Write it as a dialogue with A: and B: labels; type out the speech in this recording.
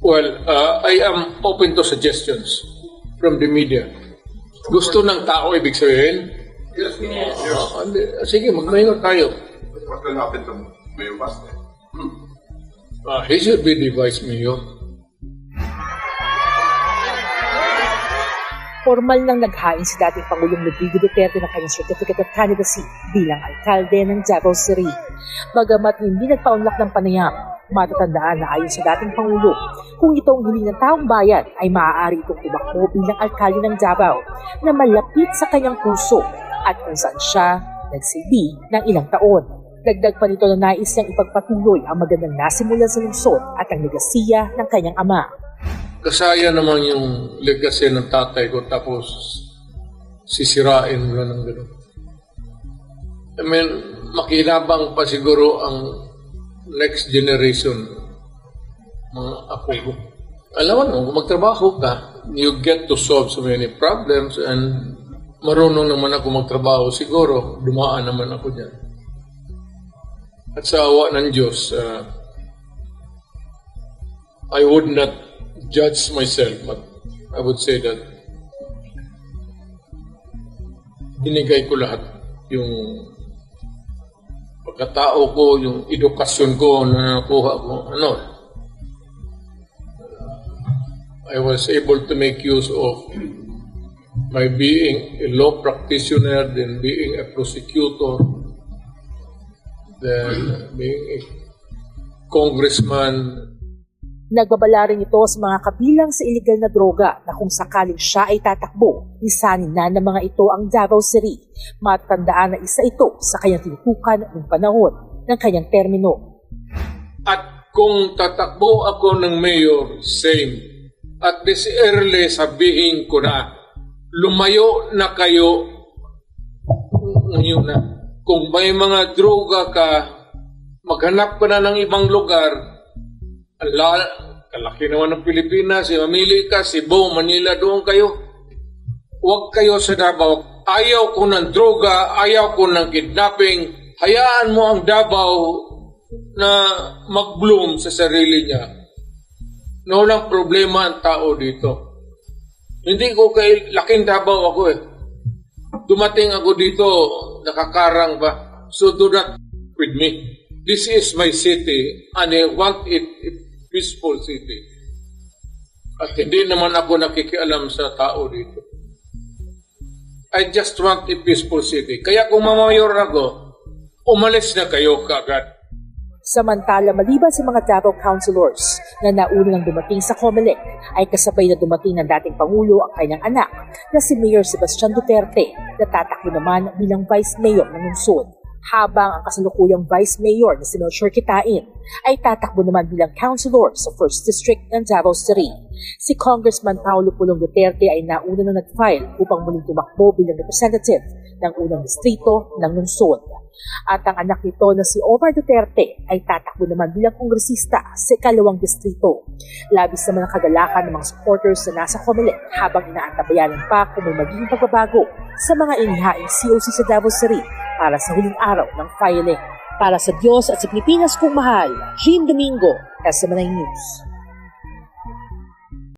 A: Well, uh, I am open to suggestions from the media. Gusto ng tao, ibig sabihin?
B: Yes, yes.
A: Hindi. sige, mag-mayor tayo.
B: What will happen to Mayor Baste?
A: Ah, he should be the vice mayor.
C: Formal nang naghain si dating Pangulong Rodrigo Duterte ng kanyang Certificate of Candidacy bilang alkalde ng Davao City. Bagamat hindi nagpaunlak ng panayam, matatandaan na ayon sa dating Pangulo, kung ito ang hiling ng taong bayan ay maaari itong tumakbo bilang alkalde ng Davao na malapit sa kanyang puso at kung saan siya nagsilbi ng ilang taon. Dagdag pa nito na nais niyang ipagpatuloy ang magandang nasimulan sa lungsod at ang legasiya ng kanyang ama.
A: Kasaya naman yung legacy ng tatay ko tapos sisirain mo ng gano'n. I mean, makinabang pa siguro ang next generation, mga apo ko. Alam mo, kung magtrabaho ka, you get to solve so many problems and marunong naman ako magtrabaho siguro, dumaan naman ako dyan. At sa awa ng Diyos, ah, I would not judge myself, but I would say that binigay ko lahat yung pagkatao ko, yung edukasyon ko na nakuha ko, ano, I was able to make use of my being a law practitioner, then being a prosecutor, then being a congressman,
C: Nagbabala rin ito sa mga kabilang sa illegal na droga na kung sakaling siya ay tatakbo, lisanin na ng mga ito ang Davao City. Matandaan na isa ito sa kanyang tinutukan ng panahon ng kanyang termino.
A: At kung tatakbo ako ng mayor, same. At this early sabihin ko na, lumayo na kayo ngayon na. Kung may mga droga ka, maghanap ka na ng ibang lugar, ala, kalaki naman ng Pilipinas, si mamili ka, Cebu, Manila, doon kayo. Huwag kayo sa Davao. Ayaw ko ng droga, ayaw ko ng kidnapping. Hayaan mo ang Davao na mag-bloom sa sarili niya. Na walang problema ang tao dito. Hindi ko kay laking Davao ako eh. Dumating ako dito, nakakarang ba? So do not with me. This is my city and I want it a peaceful city. At hindi naman ako nakikialam sa tao dito. I just want a peaceful city. Kaya kung mamayor ako, umalis na kayo kaagad.
C: Samantala, maliban sa mga Davao councilors na nauna nang dumating sa COMELEC, ay kasabay na dumating ng dating Pangulo ang kanyang anak na si Mayor Sebastian Duterte na tatakbo naman bilang Vice Mayor ng lungsod. Habang ang kasalukuyang Vice Mayor na si Melchor Kitain ay tatakbo naman bilang councilor sa 1st District ng Davao City. Si Congressman Paulo Pulong Duterte ay nauna na nag-file upang muling tumakbo bilang representative ng unang distrito ng lungsod. At ang anak nito na si Omar Duterte ay tatakbo naman bilang kongresista sa ikalawang distrito. Labis naman ang kagalakan ng mga supporters na nasa Comelec habang inaantabayanan pa kung may magiging pagbabago sa mga inihaing COC sa Davao City para sa huling araw ng filing. Para sa Diyos at sa Pilipinas kong mahal, Jean Domingo, SMNI News.